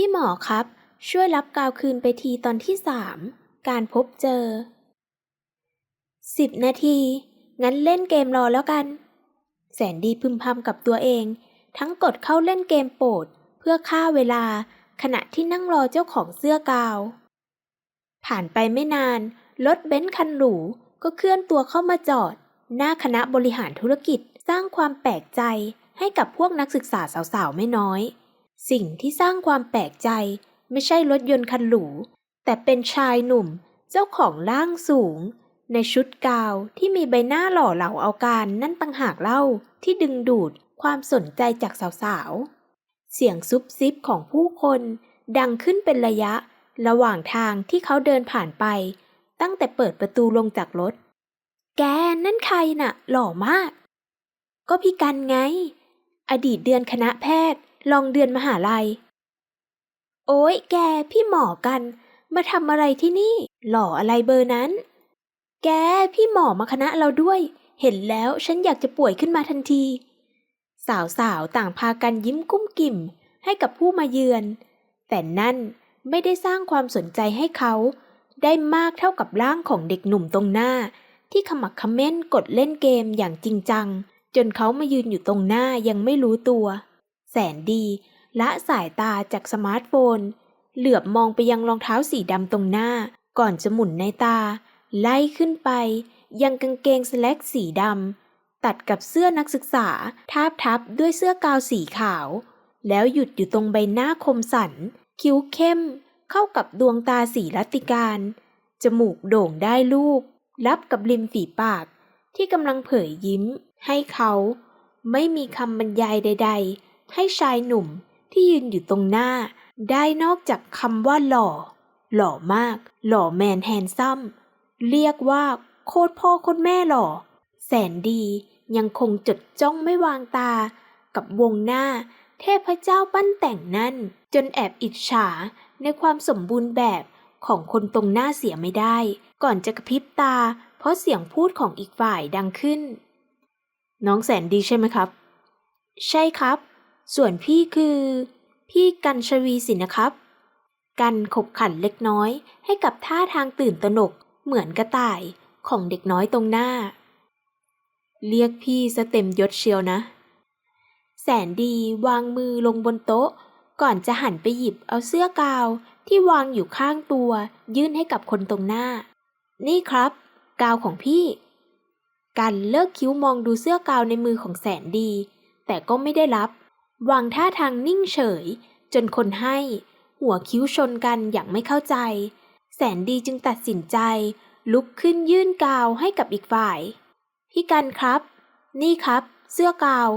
พี่หมอครับ ช่วยรับกาวคืนไปทีตอนที่สามการพบเจอสิบนาที งั้นเล่นเกมรอแล้วกัน แสนดีพึมพำกับตัวเอง ทั้งกดเข้าเล่นเกมโปรดเพื่อฆ่าเวลาขณะที่นั่งรอเจ้าของเสื้อกาว ผ่านไปไม่นาน รถเบนซ์คันหรูก็เคลื่อนตัวเข้ามาจอด หน้าคณะบริหารธุรกิจสร้างความแปลกใจให้กับพวกนักศึกษาสาวๆไม่น้อย สิ่งที่สร้างความแปลกใจไม่ใช่รถยนต์คันหรู แต่เป็นชายหนุ่มเจ้าของร่างสูง ในชุดกาวที่มีใบหน้าหล่อเหลาเอาการนั่นต่างหากเล่าที่ดึงดูดความสนใจจากสาวๆ เสียงซุบซิบของผู้คนดังขึ้นเป็นระยะระหว่างทางที่เขาเดินผ่านไป ตั้งแต่เปิดประตูลงจากรถ แกนั่นใครน่ะ หล่อมาก ก็พี่กันไง อดีตเดือนคณะแพทย์ ลองเดือนมหาลัย โอ้ยแกพี่หมอกัน มาทำอะไรที่นี่ หล่ออะไรเบอร์นั้น แกพี่หมอมาคณะเราด้วย เห็นแล้วฉันอยากจะป่วยขึ้นมาทันที สาวๆต่างพากันยิ้มกุ้มกิ่มให้กับผู้มาเยือน แต่นั่นไม่ได้สร้างความสนใจให้เขาได้มากเท่ากับร่างของเด็กหนุ่มตรงหน้า ที่ขมักขม้นกดเล่นเกมอย่างจริงจัง จนเขามายืนอยู่ตรงหน้ายังไม่รู้ตัว แสนดีละสายตาจากสมาร์ทโฟน เหลือบมองไปยังรองเท้าสีดำตรงหน้า ก่อนจะหมุนในตา ไล่ขึ้นไป ยังกางเกงสแล็กสีดำตัดกับเสื้อนักศึกษาทาบทับด้วยเสื้อกาวสีขาว แล้วหยุดอยู่ตรงใบหน้าคมสัน คิ้วเข้ม เข้ากับดวงตาสีรัติการ จมูกโด่งได้รูปรับกับริมฝีปาก ที่กำลังเผยยิ้ม ให้เขา ไม่มีคำบรรยายใด ๆ ให้ชายหนุ่มที่ยืนอยู่ตรงหน้า ได้นอกจากคำว่าหล่อ หล่อมาก หล่อแมนแฮนซัมเรียกว่าโคตรพ่อโคตรแม่หล่อ แสนดียังคงจดจ้องไม่วางตา กับวงหน้า เทพเจ้าปั้นแต่งนั่น จนแอบอิจฉาในความสมบูรณ์แบบของคนตรงหน้าเสียไม่ได้ ก่อนจะกระพริบตา เพราะเสียงพูดของอีกฝ่ายดังขึ้น น้องแสนดีใช่ไหมครับ ใช่ครับ ส่วนพี่คือ พี่กันชวีสินะครับ กันขบขันเล็กน้อยให้กับท่าทางตื่นตระหนกเหมือนกระต่ายของเด็กน้อยตรงหน้า เรียกพี่สเต็มยศเชียวนะ แสนดีวางมือลงบนโต๊ะ ก่อนจะหันไปหยิบเอาเสื้อกาวที่วางอยู่ข้างตัวยื่นให้กับคนตรงหน้า นี่ครับ กาวของพี่ กันเลิกคิ้วมองดูเสื้อกาวในมือของแสนดี แต่ก็ไม่ได้รับ วางท่าทางนิ่งเฉย จนคนให้ หัวคิ้วชนกันอย่างไม่เข้าใจ แสนดีจึงตัดสินใจ ลุกขึ้นยื่นกาวให้กับอีกฝ่าย พี่กันครับ นี่ครับ เสื้อกาว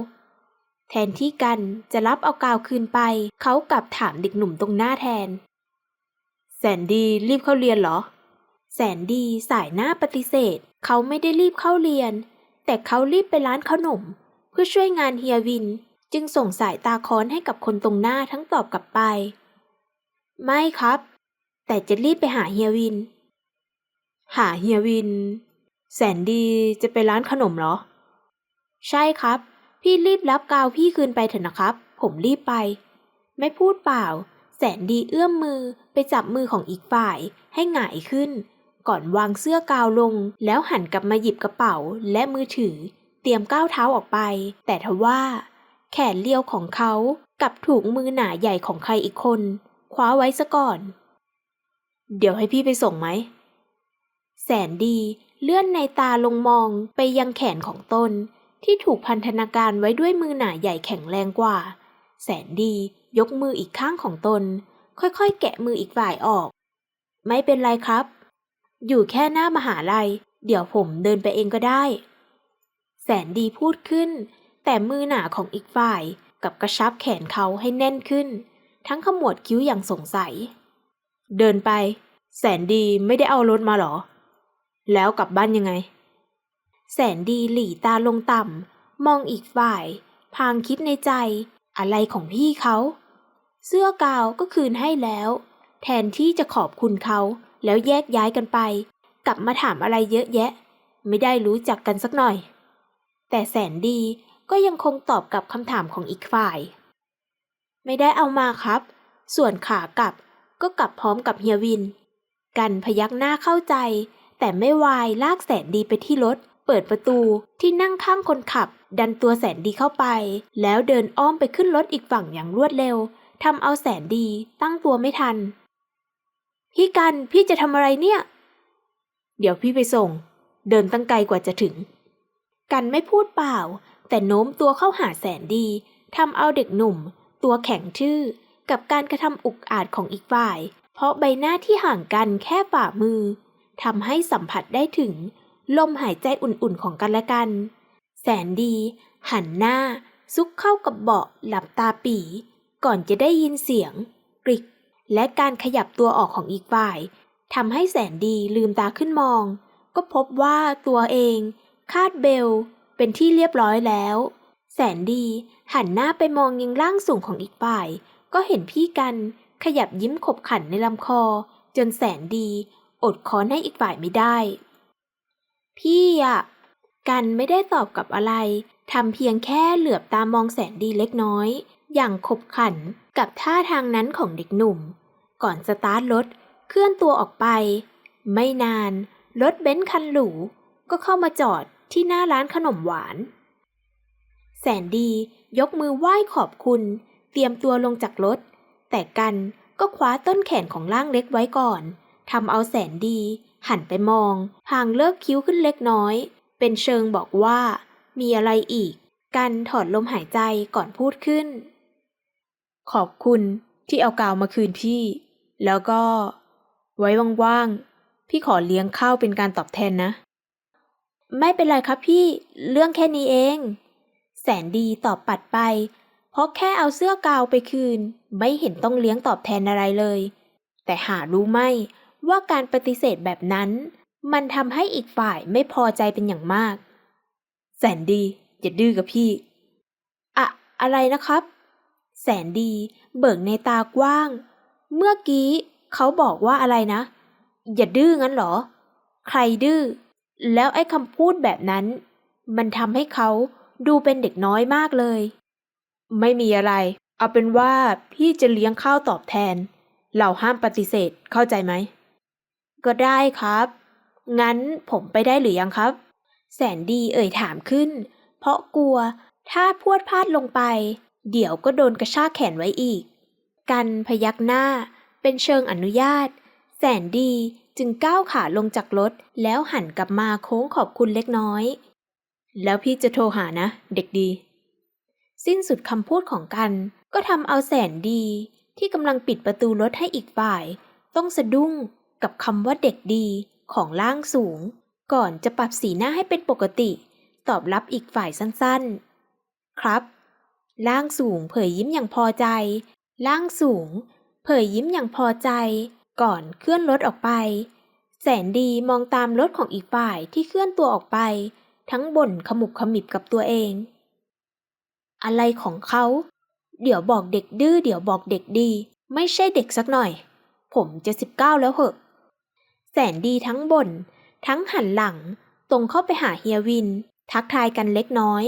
แทนที่กันจะรับเอากาวคืนไป เขากลับถามเด็กหนุ่มตรงหน้าแทน แสนดีรีบเข้าเรียนเหรอ แสนดีสายหน้าปฏิเสธ เขาไม่ได้รีบเข้าเรียน แต่เขารีบไปร้านขนม เพื่อช่วยงานเฮียวิน จึงส่งสายตาค้อนให้กับคนตรงหน้าทั้งตอบกลับไป ไม่ครับ แต่จะรีบไปหาเฮียวิน หาเฮียวิน แสนดีจะไปร้านขนมเหรอ ใช่ครับ พี่รีบรับกาวพี่คืนไปเถอะนะครับ ผมรีบไป ไม่พูดเปล่า แสนดีเอื้อมมือไปจับมือของอีกฝ่ายให้หงายขึ้น ก่อนวางเสื้อกาวลง แล้วหันกลับมาหยิบกระเป๋าและมือถือ เตรียมก้าวเท้าออกไป แต่ทว่า แขนเลี้ยวของเขากับถูกมือหนาใหญ่ของใครอีกคน คว้าไว้ซะก่อน เดี๋ยวให้พี่ไปส่งไหม แสนดีเลื่อนในตาลงมองไปยังแขนของตนที่ถูกพันธนาการไว้ด้วยมือหนาใหญ่แข็งแรงกว่า แสนดียกมืออีกข้างของตน ค่อยๆ แกะมืออีกฝ่ายออก ไม่เป็นไรครับ อยู่แค่หน้ามหาลัย เดี๋ยวผมเดินไปเองก็ได้ แสนดีพูดขึ้น แต่มือหนาของอีกฝ่ายกับกระชับแขนเขาให้แน่นขึ้น ทั้งขมวดคิ้วอย่างสงสัย เดินไป แสนดีไม่ได้เอารถมาหรอ แล้วกลับบ้านยังไง แสนดีหลีตาลงต่ำมองอีกฝ่าย พางคิดในใจ อะไรของพี่เขา เสื้อกาวก็คืนให้แล้ว แทนที่จะขอบคุณเขาแล้วแยกย้ายกันไป กลับมาถามอะไรเยอะแยะ ไม่ได้รู้จักกันสักหน่อย แต่แสนดี ก็ยังคงตอบกับคำถามของอีกฝ่าย ไม่ได้เอามาครับ ส่วนขากลับก็กลับพร้อมกับเฮียวิน กันพยักหน้าเข้าใจ แต่ไม่วายลากแสนดีไปที่รถ เปิดประตูที่นั่งข้างคนขับ ดันตัวแสนดีเข้าไป แล้วเดินอ้อมไปขึ้นรถอีกฝั่งอย่างรวดเร็วทำเอาแสนดีตั้งตัวไม่ทัน พี่กันพี่จะทำอะไรเนี่ย เดี๋ยวพี่ไปส่ง เดินตั้งไกลกว่าจะถึง กันไม่พูดเปล่า แต่โน้มตัวเข้าหาแสนดีทำเอาเด็กหนุ่ม ตัวแข็งทื่อ กับการกระทำอุกอาจของอีกฝ่าย เพราะใบหน้าที่ห่างกันแค่ฝ่ามือทำให้สัมผัสได้ถึง ลมหายใจอุ่นๆของกันและกัน แสนดี หันหน้า ซุกเข้ากับเบาะหลับตาปี ก่อนจะได้ยินเสียง กริก และการขยับตัวออกของอีกฝ่ายทำให้แสนดีลืมตาขึ้นมอง ก็พบว่าตัวเอง คาดเบล เป็นที่เรียบร้อยแล้ว แสนดีหันหน้าไปมองยังร่างสูงของอีกฝ่าย ก็เห็นพี่กันขยับยิ้มขบขันในลำคอ จนแสนดี อดค้อนให้อีกฝ่ายไม่ได้ พี่อะกันไม่ได้ตอบกับอะไรทำเพียงแค่เหลือบตามองแสนดีเล็กน้อย อย่างขบขันกับท่าทางนั้นของเด็กหนุ่ม ก่อนสตาร์ทรถเคลื่อนตัวออกไป ไม่นาน รถเบนซ์คันหรู ก็เข้ามาจอด ที่หน้าร้านขนมหวาน แสนดียกมือไหว้ขอบคุณ เตรียมตัวลงจากรถ แต่กันก็คว้าต้นแขนของร่างเล็กไว้ก่อนทำเอาแสนดี หันไปมอง พางเลิกคิ้วขึ้นเล็กน้อย เป็นเชิงบอกว่า มีอะไรอีก กันถอดลมหายใจก่อนพูดขึ้น ขอบคุณที่เอากาวมาคืนพี่ แล้วก็ ไว้ว่างๆ พี่ขอเลี้ยงข้าวเป็นการตอบแทนนะ ไม่เป็นไรครับพี่ เรื่องแค่นี้เอง แสนดีตอบปัดไป เพราะแค่เอาเสื้อกาวไปคืน ไม่เห็นต้องเลี้ยงตอบแทนอะไรเลย แต่หารู้ไหมว่าการปฏิเสธแบบนั้น มันทำให้อีกฝ่ายไม่พอใจเป็นอย่างมาก แสนดีอย่าดื้อกับพี่ อะอะไรนะครับ แสนดีเบิกในตากว้าง เมื่อกี้เขาบอกว่าอะไรนะ อย่าดื้องั้นเหรอ ใครดื้อ แล้วไอ้คำพูดแบบนั้น มันทำให้เขาดูเป็นเด็กน้อยมากเลย ไม่มีอะไร เอาเป็นว่าพี่จะเลี้ยงข้าวตอบแทน เราห้ามปฏิเสธเข้าใจไหม ก็ได้ครับ งั้นผมไปได้หรือยังครับ แสนดีเอ่ยถามขึ้น เพราะกลัวถ้าพวดพลาดลงไป เดี๋ยวก็โดนกระชากแขนไว้อีก กันพยักหน้าเป็นเชิงอนุญาต แสนดี จึงก้าวขาลงจากรถ แล้วหันกลับมาโค้งขอบคุณเล็กน้อย แล้วพี่จะโทรหานะ เด็กดี สิ้นสุดคำพูดของกัน ก็ทำเอาแสนดี ที่กำลังปิดประตูรถให้อีกฝ่าย ต้องสะดุ้งกับคำว่าเด็กดีของล่างสูง ก่อนจะปรับสีหน้าให้เป็นปกติ ตอบรับอีกฝ่ายสั้นๆ ครับ ล่างสูงเผยยิ้มอย่างพอใจ ล่างสูง เผยยิ้มอย่างพอใจ ก่อนเคลื่อนรถออกไป แสนดีมองตามรถของอีกฝ่ายที่เคลื่อนตัวออกไป ทั้งบ่นขมุบขมิบกับตัวเอง อะไรของเขา เดี๋ยวบอกเด็กดื้อเดี๋ยวบอกเด็กดี ไม่ใช่เด็กสักหน่อย ผมจะสิบเก้าแล้วเหอะ แสนดีทั้งบ่นทั้งหันหลัง ตรงเข้าไปหาเฮียวิน ทักทายกันเล็กน้อย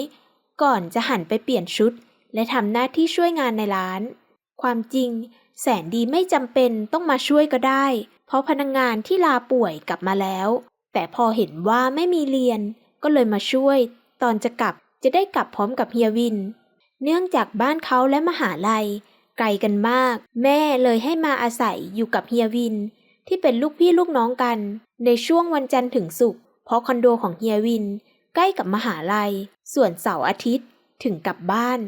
ก่อนจะหันไปเปลี่ยนชุด และทำหน้าที่ช่วยงานในร้าน ความจริง แสนดีไม่จำเป็นต้องมาช่วยก็ได้ เพราะพนักงงานที่ลาป่วยกลับมาแล้ว แต่พอเห็นว่าไม่มีเรียน ก็เลยมาช่วย ตอนจะกลับจะได้กลับพร้อมกับเฮียวิน เนื่องจากบ้านเขาและมหาลัย ไกลกันมาก แม่เลยให้มาอาศัยอยู่กับเฮียวิน ที่เป็นลูกพี่ลูกน้องกัน ในช่วงวันจันทร์ถึงศุกร์เพราะคอนโดของเฮียวิน ใกล้กับมหาลัย ส่วนเสาร์อาทิตย์ถึงกลับบ้าน